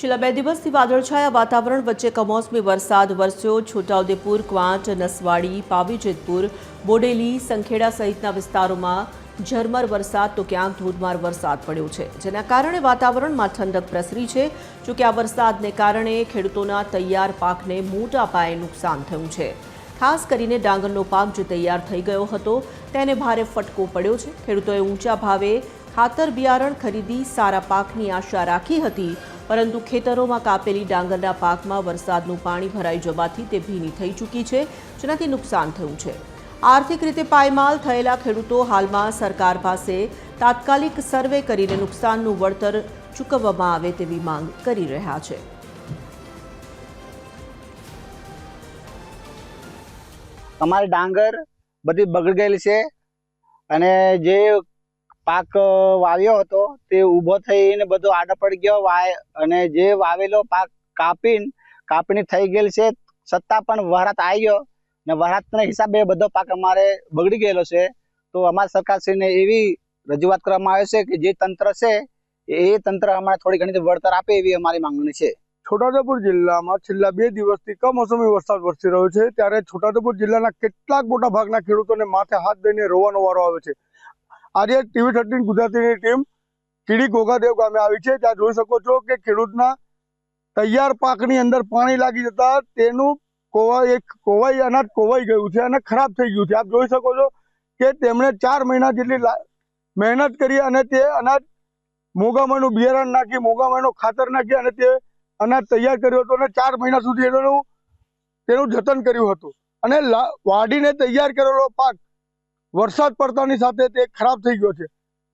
છેલ્લા બે દિવસથી વાદળછાયા વાતાવરણ વચ્ચે કમોસમી વરસાદ વરસ્યો. છોટાઉદેપુર, ક્વાંટ, નસવાડી, પાવીજેતપુર, બોડેલી, સંખેડા સહિતના વિસ્તારોમાં ઝરમર વરસાદ તો ક્યાંક ધોધમાર વરસાદ પડ્યો છે. જેના કારણે વાતાવરણમાં ઠંડક પ્રસરી છે. જોકે આ વરસાદને કારણે ખેડૂતોના તૈયાર પાકને મોટા પાયે નુકસાન થયું છે. ખાસ કરીને ડાંગરનો પાક જે તૈયાર થઈ ગયો હતો, તેને ભારે ફટકો પડ્યો છે. ખેડૂતોએ ઊંચા ભાવે ખાતર બિયારણ ખરીદી સારા પાકની આશા રાખી હતી. પરંતુ ખેતરોમાં કાપેલી ડાંગરના પાકમાં વરસાદનું પાણી ભરાઈ જવાથી તે ભીની થઈ ચૂકી છે, જેનાથી નુકસાન થયું છે. આર્થિક રીતે પાયમાલ થયેલા ખેડૂતો હાલમાં સરકાર પાસે તાત્કાલિક સર્વે કરીને નુકસાનનું વળતર ચૂકવવામાં આવે તેવી માંગ કરી રહ્યા છે. અમારે ડાંગર બધી બગડી ગયેલી છે અને જે પાક વાવ્યો હતો, તે ઊભો થઈને બધો આડો પડી ગયો, વાય, અને જે વાવેલો પાક કાપીને, કાપણી થઈ ગયેલી છે છતાં પણ વરાત આવી ને વરાતના હિસાબે બધો પાક અમારે બગડી ગયેલો છે. તો અમારી સરકારશ્રીને એવી રજૂઆત કરવામાં આવે છે કે જે તંત્ર છે, એ તંત્ર અમારે થોડી ઘણી વળતર આપે એવી અમારી માંગણી છે. છોટાઉદેપુર જિલ્લામાં છેલ્લા બે દિવસથી કમોસમી વરસાદ વરસી રહ્યો છે, ત્યારે છોટાઉદેપુર જિલ્લાના કેટલાક મોટા ભાગના ખેડૂતોને માથે હાથ દઈને રોવાનો વારો આવે છે. આજે ટીવી થર્ટીન ગુજરાતીની ટીમ કીડી ગોગાદેવ ગામે આવી છે. ત્યાં જોઈ શકો છો કે ખેડૂતના તૈયાર પાકની અંદર પાણી લાગી જતા તેનું કોવાઈ, એક કોવાઈ, અનાજ કોવાઈ ગયું છે અને ખરાબ થઈ ગયું છે. આપ જોઈ શકો છો કે તેમણે ચાર મહિના જેટલી મહેનત કરી અને તે અનાજ મોગામાનું બિયારણ નાખી મોગામાનું ખાતર નાખી અને તે અનાજ તૈયાર કર્યું હતું અને ચાર મહિના સુધી એનું તેનું જતન કર્યું હતું. અને વાડીને તૈયાર કરેલો પાક વરસાદ પડતાની સાથે તે ખરાબ થઈ ગયો છે.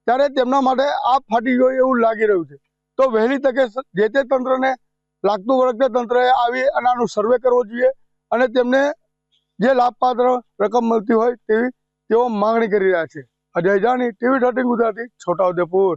ત્યારે તેમના માટે આ ફાટી ગયો એવું લાગી રહ્યું છે. તો વહેલી તકે જે તે તંત્રને લાગતું વળગતે તંત્રએ આવી અને આનું સર્વે કરવો જોઈએ અને તેમને જે લાભપાત્ર રકમ મળતી હોય તેવી તેઓ માંગણી કરી રહ્યા છે. Ajay Jani, TV thirteen Gujarati Chhota Udepur